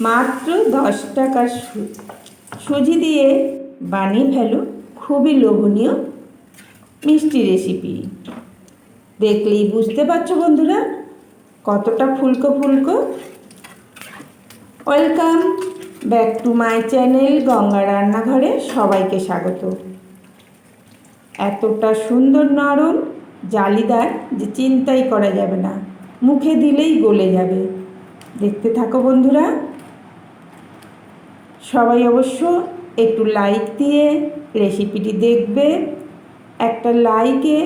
মাত্র দশ টাকার সু- সুজি দিয়ে বানিয়ে ফেলো। খুবই লোভনীয় মিষ্টি রেসিপি। দেখলেই বুঝতে পারছ বন্ধুরা, কতটা ফুলকো ফুলকো। Welcome back to my channel Ganga রান্নাঘরে সবাইকে স্বাগত। এতটা সুন্দর নরম জালিদার যে চিন্তাই করা যাবে না, মুখে দিলেই গলে যাবে। দেখতে থাকো বন্ধুরা। সবাই অবশ্য একটু লাইক দিয়ে রেসিপিটি দেখবে। একটা লাইকে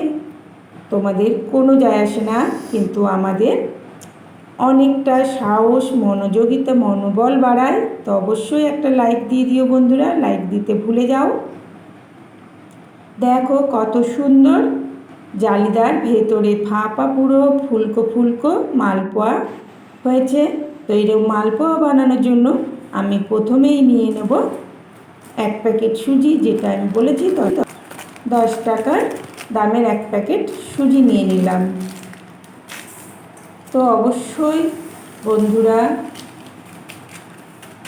তোমাদের কোনো যায় আসে না, কিন্তু আমাদের অনেকটা সাহস, মনোযোগিতা, মনোবল বাড়ায়, তো অবশ্যই একটা লাইক দিয়ে দিও বন্ধুরা লাইক দিতে ভুলে যাও। দেখো কত সুন্দর জালিদার ভেতরে ফাঁপা পুরো ফুলকো ফুলকো মালপোয়া হয়েছে। তো এরকম মালপোয়া বানানোর জন্য আমি প্রথমেই নিয়ে নেব এক প্যাকেট সুজি, যেটা আমি বলেছি, তো দশ টাকার দামের এক প্যাকেট সুজি নিয়ে নিলাম। তো অবশ্যই বন্ধুরা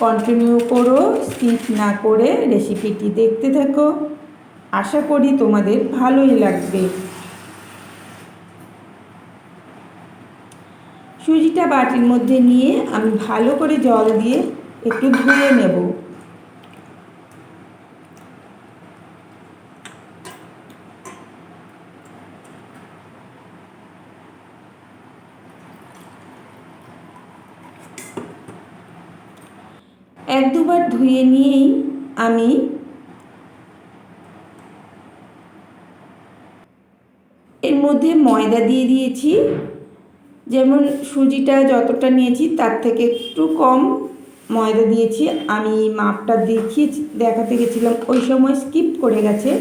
কন্টিনিউ করো স্কিপ না করে রেসিপিটি দেখতে থাকো। আশা করি তোমাদের ভালোই লাগবে। সুজিটা বাটির মধ্যে নিয়ে আমি ভালো করে জল দিয়ে একটু ধুয়ে নেব। এক দুবার ধুয়ে নিয়েই আমি এর মধ্যে ময়দা দিয়ে দিয়েছি। যেমন সুজিটা যতটা নিয়েছি, তার থেকে একটু কম ময়দা দিয়েছি, আমি মাপটা দেখিয়ে দেখাতে গেছিলাম, ওই সময় স্কিপ করে গেছে।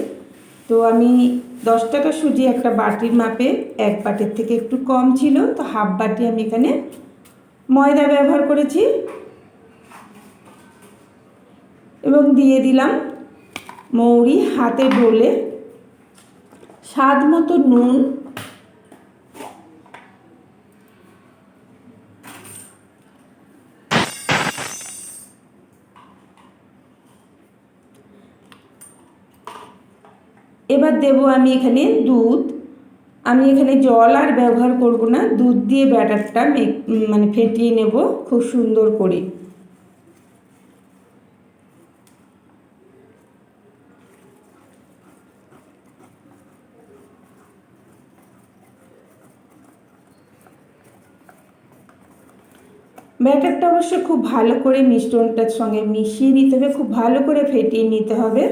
তো আমি দশ টাকা সুজি একটা বাটির মাপে, এক বাটির থেকে একটু কম ছিল, তো হাফ বাটি আমি এখানে ময়দা ব্যবহার করেছি। এবং দিয়ে দিলাম মৌরি, হাতে ডলে, স্বাদ মতো নুন এবার দেব আমি এখানে দুধ। আমি এখানে জল আর ব্যবহার করব না, দুধ দিয়ে ব্যাটারটা মানে ফেটিয়ে নেব খুব সুন্দর করে। ব্যাটারটা অবশ্য খুব ভালো করে মিষ্টনটার সঙ্গে মিশিয়ে নিতে হবে, খুব ভালো করে ফেটিয়ে নিতে হবে।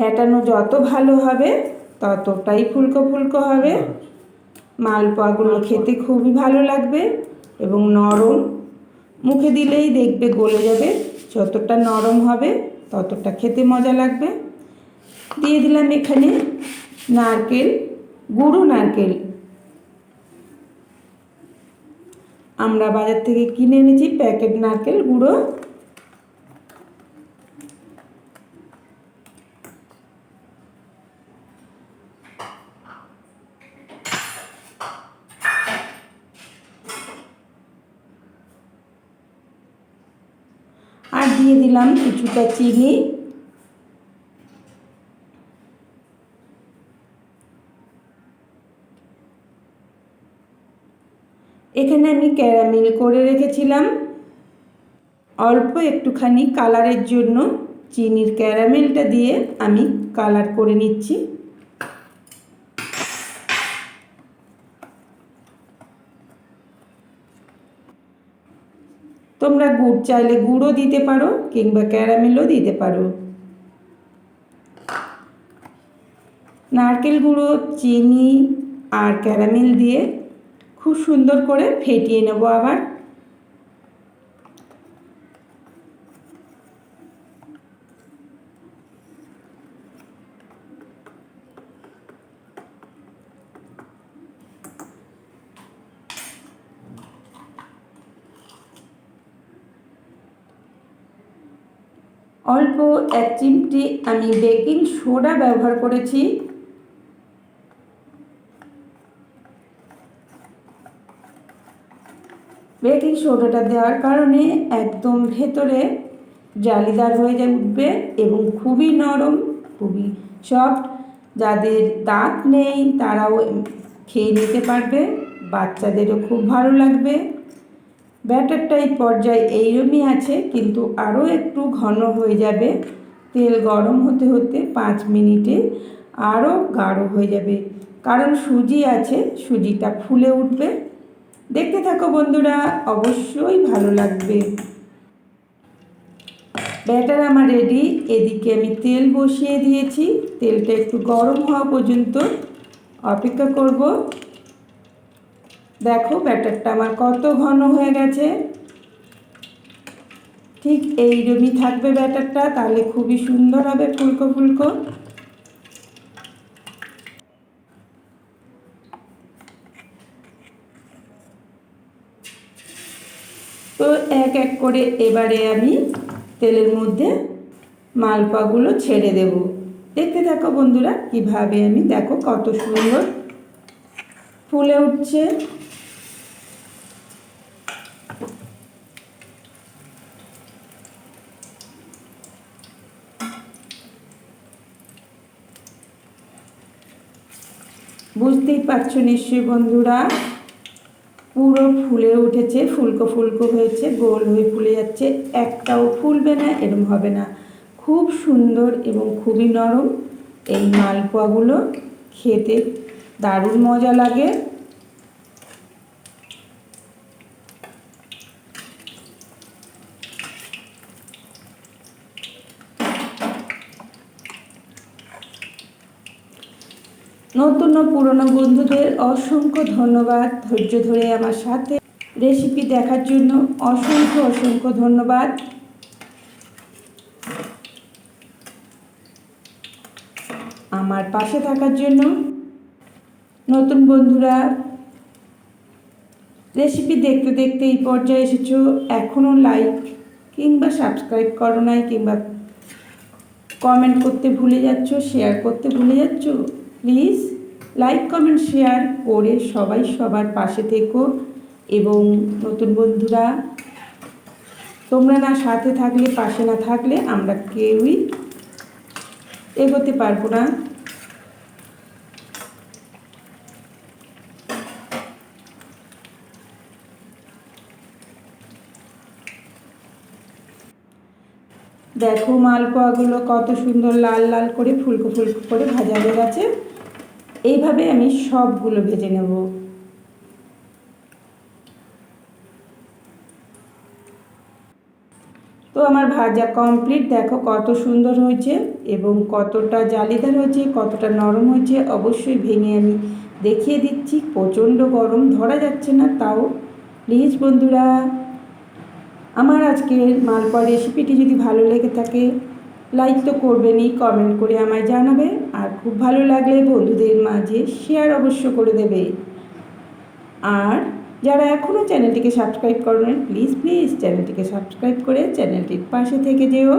ফেটানো যত ভালো হবে ততটাই ফুলকো ফুলকো হবে। মালপোয়াগুলো খেতে খুবই ভালো লাগবে এবং নরম। মুখে দিলেই দেখবে গলে যাবে। যতটা নরম হবে ততটা খেতে মজা লাগবে। দিয়ে দিলাম এখানে নারকেল গুঁড়ো নারকেল। আমরা বাজার থেকে কিনে এনেছি প্যাকেট নারকেল গুঁড়ো। আর দিয়ে দিলাম কিছুটা চিনি। এখানে আমি ক্যারামেল করে রেখেছিলাম। অল্প একটুখানি কালারের জন্য চিনির ক্যারামেলটা দিয়ে আমি কালার করে নিচ্ছি। তোমরা গুড় চাইলে গুড়ও দিতে পারো কিংবা ক্যারামেলও দিতে পারো। নারকেল গুঁড়ো, চিনি আর ক্যারামেল দিয়ে খুব সুন্দর করে ফেটিয়ে নেব আবার। অল্প এক চিমটি আমি বেকিং সোডা ব্যবহার করেছি। বেকিং সোডাটা দেওয়ার কারণে একদম ভেতরে জালিদার হয়ে উঠবে এবং খুবই নরম, খুবই সফট। যাদের দাঁত নেই তারাও খেয়ে নিতে পারবে, বাচ্চাদেরও খুব ভালো লাগবে। ব্যাটারটা এই পর্যায়ে এইরকমই আছে, কিন্তু আরও একটু ঘন হয়ে যাবে। তেল গরম হতে হতে পাঁচ মিনিটে আরও গাঢ় হয়ে যাবে। কারণ সুজি আছে, সুজিটা ফুলে উঠবে। দেখতে থাকো বন্ধুরা, অবশ্যই ভালো লাগবে। ব্যাটার আমার রেডি, এদিকে আমি তেল বসিয়ে দিয়েছি। তেলটা একটু গরম হওয়া পর্যন্ত অপেক্ষা করব। দেখো ব্যাটারটা আমার কত ঘন হয়ে গেছে। ঠিক এইরকমই থাকবে ব্যাটারটা, তাহলে খুবই সুন্দর হবে ফুলকো ফুলকো। তো এক এক করে এবারে আমি তেলের মধ্যে মালপাগুলো ছেড়ে দেব। দেখতে থাকো বন্ধুরা, কীভাবে আমি দেখো কত সুন্দর ফুলে উঠছে। বুঝতেই পারছ নিশ্চয়ই বন্ধুরা? পুরো ফুলে উঠেছে, ফুলকো ফুলকো হয়েছে, গোল হয়ে ফুলে যাচ্ছে। একটাও ফুলবে না, এরম হবে না। খুব সুন্দর এবং খুবই নরম এই মালপোয়াগুলো। খেতে দারুণ মজা লাগে। নতুন ও পুরনো বন্ধুদের অসংখ্য ধন্যবাদ। ধৈর্য ধরে আমার সাথে রেসিপি দেখার জন্য অসংখ্য অসংখ্য ধন্যবাদ। আমার পাশে থাকার জন্য নতুন বন্ধুরা রেসিপি দেখতে দেখতে এই পর্যায়ে এসেছ এখনও লাইক কিংবা সাবস্ক্রাইব করো নাই কিংবা কমেন্ট করতে ভুলে যাচ্ছ শেয়ার করতে ভুলে যাচ্ছ প্লিজ লাইক কমেন্ট শেয়ার করে সবাই সবার পাশে থেকো এবং নতুন বন্ধুরা, তোমরা না সাথে থাকলে, পাশে না থাকলে আমরা কেউই এগোতে পারব না। দেখো মালপোয়াগুলো কত সুন্দর লাল লাল করে, ফুলকো ফুলকো করে ভাজা হয়ে গেছে। এইভাবে আমি সবগুলো ভেজে নেব। তো আমার ভাজা কমপ্লিট দেখো কত সুন্দর হয়েছে এবং কতটা জালিদার হয়েছে, কতটা নরম হয়েছে, অবশ্যই ভেঙে আমি দেখিয়ে দিচ্ছি, প্রচণ্ড গরম, ধরা যাচ্ছে না তাও। প্লিজ বন্ধুরা, আমার আজকের মালপোয়া রেসিপিটি যদি ভালো লেগে থাকে লাইক তো করবেনই কমেন্ট করে আমায় জানাবে। আর খুব ভালো লাগলে বন্ধুদের মাঝে শেয়ার অবশ্য করে দেবে। আর যারা এখনও চ্যানেলটিকে সাবস্ক্রাইব করেন প্লিজ প্লিজ চ্যানেলটিকে সাবস্ক্রাইব করে চ্যানেলটির পাশে থেকে যেও।